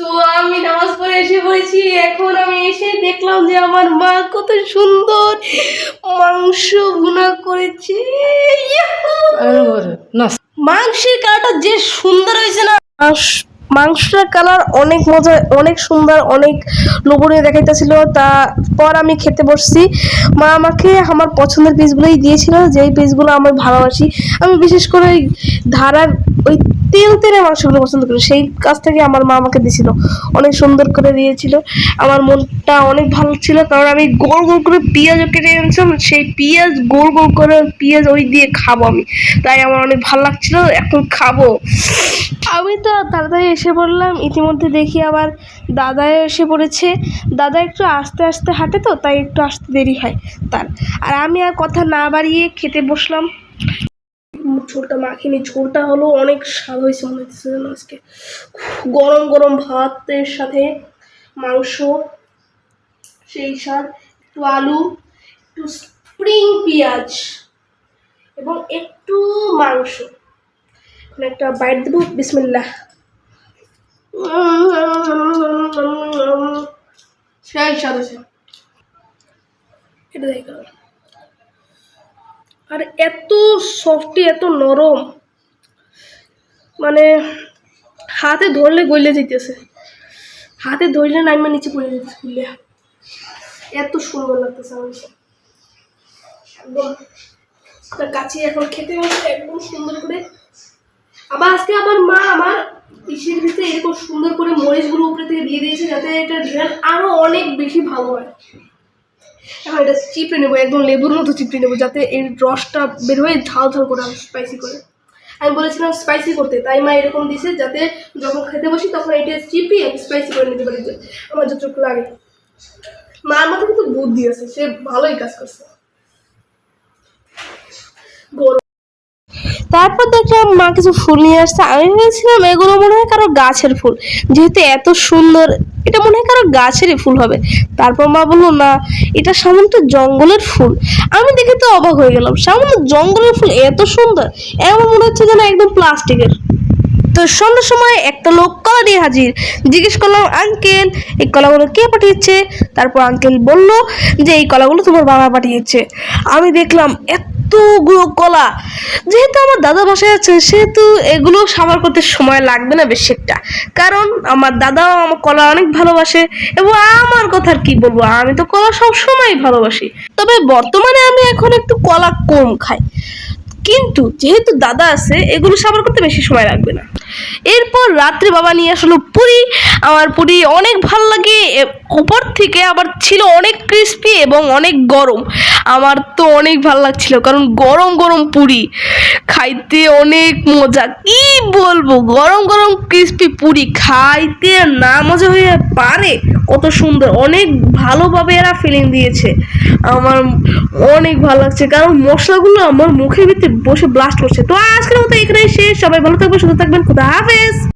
তো আমি নামাজ পড়ে এসে পড়েছি এখন আমি এসে দেখলাম যে আমার মা কত সুন্দর মাংস ভুনা করেছে। মাংসের কালারটা যে সুন্দর হয়েছে না মাংস- মাংসটার কালার অনেক মজা অনেক সুন্দর অনেক লোভনীয় দেখাইতেছিল। তারপর আমি খেতে বসছি। মা আমাকে আমার পছন্দের পিসগুলোই দিয়েছিল যেই পিসগুলো আমি ভালোবাসি। আমি বিশেষ করে ওই ধারার ওই তেল তেলে মাংসগুলো পছন্দ করি। সেই কাছ থেকে আমার মা আমাকে দিয়েছিল। অনেক সুন্দর করে দিয়েছিল। আমার মনটা অনেক ভালো ছিল কারণ আমি গোল গোল করে পেঁয়াজও কেটে এনেছিলাম। সেই পেঁয়াজ গোল গোল করে পেঁয়াজ ওই দিয়ে খাব আমি। তাই আমার অনেক ভালো লাগছিল। এখন খাব। আমি তো তাড়াতাড়ি এসে পড়লাম। ইতিমধ্যে দেখি আবার দাদা এসে পড়েছে। দাদা একটু আস্তে আস্তে হাঁটে তো, তাই একটু আসতে দেরি হয় তার। আর আমি আর কথা না বাড়িয়ে খেতে বসলাম। ঝোলটা মাখিনি, ঝোলটা হলো অনেক স্বাদ হয়েছে মনে হচ্ছে আজকে। গরম গরম ভাতের সাথে মাংস, সেই স্বাদ, একটু আলু, একটু স্প্রিং পেঁয়াজ এবং একটু মাংস। এখন একটা বাইট দেবো, বিসমিল্লাহ। সেই স্বাদ আছে এটা দেখো। আর এত সফটি, এত নরম। মানে হাতে ধরলে গলে যেতেছে হাতে ধরলে নাইমা নিচে পড়ে যেতেছে গুলিয়া এত সুন্দর লাগতেছে আমার। একদম। তার কাছে এখন খেতে হবে, একদম সুন্দর করে। আবার আজকে আমার মা আমার পিসের ভিতরে এরকম সুন্দর করে মরিচগুলো উপরে থেকে দিয়ে দিয়েছে, যাতে এটা ডিজাইন আরও অনেক বেশি ভালো হয়। এখন এটা চিপড়ে নেব, একদম লেবুর মতো চিপড়ে নেব, যাতে এই রসটা বের হয়ে ঝাল ঝাল করে স্পাইসি করে। আমি বলেছিলাম স্পাইসি করতে, তাই মা এরকম দিছে যাতে যখন খেতে বসি তখন এটা চিপিয়ে স্পাইসি করে নিতে পারি। যে আমার যতটুকু লাগে। মার মধ্যে কিন্তু বুদ্ধি আছে, সে ভালোই কাজ করছে। গরম তারপর দেখলাম মা কিছু ফুল নিয়ে আসছে। আমি ভেবেছিলাম এগুলো মনে হয় কারও গাছের ফুল। যেহেতু এত সুন্দর, এটা মনে হয় কারও গাছেরই ফুল হবে। তারপর মা বলল, না, এটা সামান্য জঙ্গলের ফুল। আমি দেখে তো অবাক হয়ে গেলাম, সামান্য জঙ্গলের ফুল এত সুন্দর, এমন মনে হচ্ছে যেন একদম প্লাস্টিকের। তো সন্ধ্যার সময় একটা লোক কলা দিয়ে হাজির। জিজ্ঞেস করলাম, আঙ্কেল, এই কলাগুলো কে পাঠিয়েছে? তারপর আঙ্কেল বলল যে, এই কলাগুলো তোমার বাবা পাঠিয়েছে। আমি দেখলাম এতগুলো কলা। যেহেতু আমার দাদা বাসায় আছে, সেহেতু এগুলো সামার করতে সময় লাগবে না বেশি একটা কারণ আমার দাদাও আমার কলা অনেক ভালোবাসে এবং আমার কথা কি বলব, আমি তো কলা সব সময় ভালোবাসি। তবে বর্তমানে আমি এখন একটু কলা কম খাই। কিন্তু যেহেতু দাদা আছে, এগুলো সাবার করতে বেশি সময় লাগবে না। এরপর রাত্রে বাবা নিয়ে আসলো পুরি। আমার পুরি অনেক ভালো লাগে উপর থেকে আবার ছিল অনেক ক্রিস্পি এবং অনেক গরম। আমার তো অনেক ভালো লাগছিল, কারণ গরম গরম পুরি। খাইতে অনেক মজা। কি বলব, গরম গরম ক্রিস্পি পুরি খাইতে না মজা হয়ে পারে? কত সুন্দর, অনেক ভালোভাবে এরা ফিলিং দিয়েছে। আমার অনেক ভালো লাগছে, কারণ মশলাগুলো আমার মুখের ভিতরে বসে ব্লাস্ট করছে। তো আজকের মতো এখানে শেষ। সবাই ভালো থাকবে সুস্থ থাকবেন। খুদা হাফেজ।